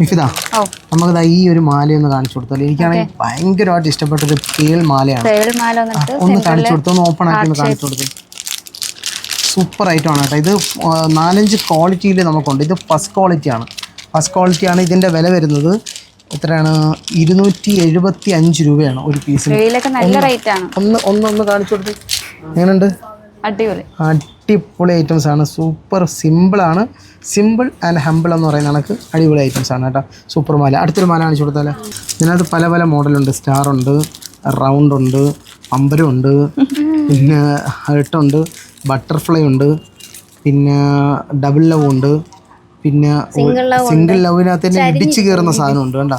മിഫിത നമുക്ക് ഈ ഒരു മാല ഒന്ന് കാണിച്ചു കൊടുത്താലോ? എനിക്കാണെങ്കിൽ ഭയങ്കരമായിട്ട് ഇഷ്ടപ്പെട്ട ഒരു പേൾ മാലയാണ് ഒന്ന് കാണിച്ചു കൊടുത്തു? ഒന്ന് ഓപ്പൺ ആക്കി ഒന്ന് കാണിച്ചു കൊടുത്തു? സൂപ്പർ ഐറ്റമാണ് കേട്ടോ. ഇത് നാലഞ്ച് ക്വാളിറ്റിയിൽ നമുക്കുണ്ട്. ഇത് ഫസ്റ്റ് ക്വാളിറ്റി ആണ്. ഫസ്റ്റ് ക്വാളിറ്റി ആണ് ഇതിന്റെ വില വരുന്നത് എത്രയാണ്? ഇരുന്നൂറ്റി എഴുപത്തി അഞ്ച് രൂപയാണ് ഒരു പീസിന് റേറ്റ് ഒന്ന് ഒന്ന് ഒന്ന് കാണിച്ചു കൊടുത്ത്. എങ്ങനെയുണ്ട്? അടിപൊളി. അടിപൊളി ഐറ്റംസ് ആണ്. സൂപ്പർ സിമ്പിളാണ് സിമ്പിൾ ആൻഡ് ഹമ്പിൾ എന്ന് പറയുന്ന കണക്ക് അടിപൊളി ഐറ്റംസ് ആണ് കേട്ടോ. സൂപ്പർ മാല. അടുത്തൊരു മാല കാണിച്ചു കൊടുത്താലേ? ഇതിനകത്ത് പല പല മോഡലുണ്ട് സ്റ്റാർ ഉണ്ട് റൗണ്ട് ഉണ്ട് അമ്പരം ഉണ്ട് പിന്നെ ഹേർട്ടുണ്ട് ബട്ടർഫ്ലൈ ഉണ്ട് പിന്നെ ഡബിൾ ലവ് ഉണ്ട് പിന്നെ സിംഗിൾ ലവിനകത്ത് തന്നെ ഇടിച്ചു കയറുന്ന സാധനം ഉണ്ട് കണ്ട?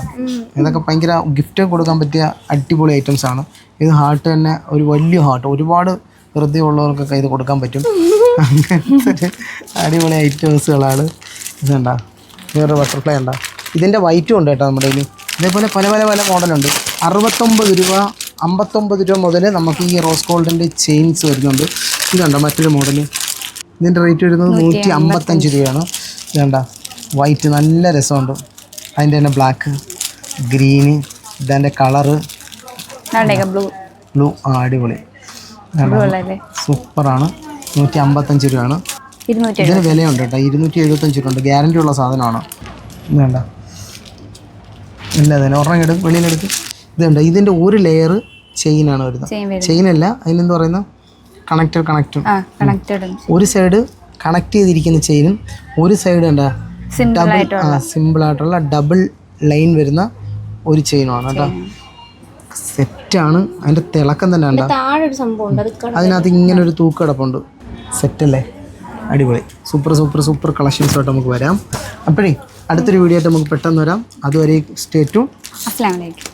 ഇതൊക്കെ ഭയങ്കര ഗിഫ്റ്റ് കൊടുക്കാൻ പറ്റിയ അടിപൊളി ഐറ്റംസ് ആണ്. ഇത് ഹാർട്ട് തന്നെ ഒരു വലിയ ഹാർട്ട് ഒരുപാട് ഹൃദയമുള്ളവർക്കൊക്കെ ഇത് കൊടുക്കാൻ പറ്റും. അങ്ങനത്തെ അടിപൊളി ഐറ്റംസുകളാണ്. ഇതുണ്ട? വേറൊരു ബട്ടർഫ്ലൈ ഉണ്ടാ? ഇതിന്റെ വൈറ്റും ഉണ്ട് കേട്ടോ നമ്മുടെ കയ്യിൽ ഇതേപോലെ പല പല പല മോഡലുണ്ട് അറുപത്തൊമ്പത് രൂപ അമ്പത്തൊമ്പത് രൂപ മുതൽ നമുക്ക് ഈ റോസ് ഗോൾഡിന്റെ ചെയിൻസ് വരുന്നുണ്ട്. ഇതുണ്ടോ മറ്റൊരു മോഡൽ ഇതിന്റെ റേറ്റ് വരുന്നത് നൂറ്റി അമ്പത്തഞ്ച്. രൂപയാണ്. ഇതുണ്ട? വൈറ്റ് നല്ല രസമുണ്ട്. അതിന്റെ തന്നെ ബ്ലാക്ക് ഗ്രീന് ഇതെന്റെ കളറ് ബ്ലൂ ബ്ലൂ ആ അടിപൊളി. സൂപ്പറാണ് നൂറ്റി അമ്പത്തഞ്ച് രൂപയാണ് ഇതിന് വിലയുണ്ട് കേട്ടോ. ഇരുന്നൂറ്റി എഴുപത്തഞ്ച് രൂപ ഉണ്ട്. ഗ്യാരണ്ടി ഉള്ള സാധനമാണ്. വേണ്ട ഇല്ല അതിന് ഒരെണ്ണം എടുക്കും. വെളിയിലെടുക്കും ഇത് കണ്ട? ഇതിന്റെ ഒരു ലെയർ ചെയിനാണ് വരുന്നത്. ചെയിൻ അല്ല അതിനെന്ത് പറയുന്ന? കണക്റ്റർ കണക്റ്റും ഒരു സൈഡ് കണക്ട് ചെയ്തിരിക്കുന്ന ചെയിനും ഒരു സൈഡ് എന്താ സിമ്പിൾ ഡബിൾ സിമ്പിൾ ആയിട്ടുള്ള ഡബിൾ ലൈൻ വരുന്ന ഒരു ചെയിനുമാണ് കേട്ടോ. സെറ്റാണ് അതിന്റെ തിളക്കം തന്നെ ഉണ്ടോ അതിനകത്ത് ഇങ്ങനെ ഒരു തൂക്ക് കിടപ്പുണ്ട്. സെറ്റല്ലേ? അടിപൊളി. സൂപ്പർ സൂപ്പർ സൂപ്പർ കളക്ഷൻസായിട്ട് നമുക്ക് വരാം. അപ്പോഴേ അടുത്തൊരു വീഡിയോ ആയിട്ട് നമുക്ക് പെട്ടെന്ന് വരാം. അതുവരെ സ്റ്റേറ്റും അസ്സാം വലൈക്കും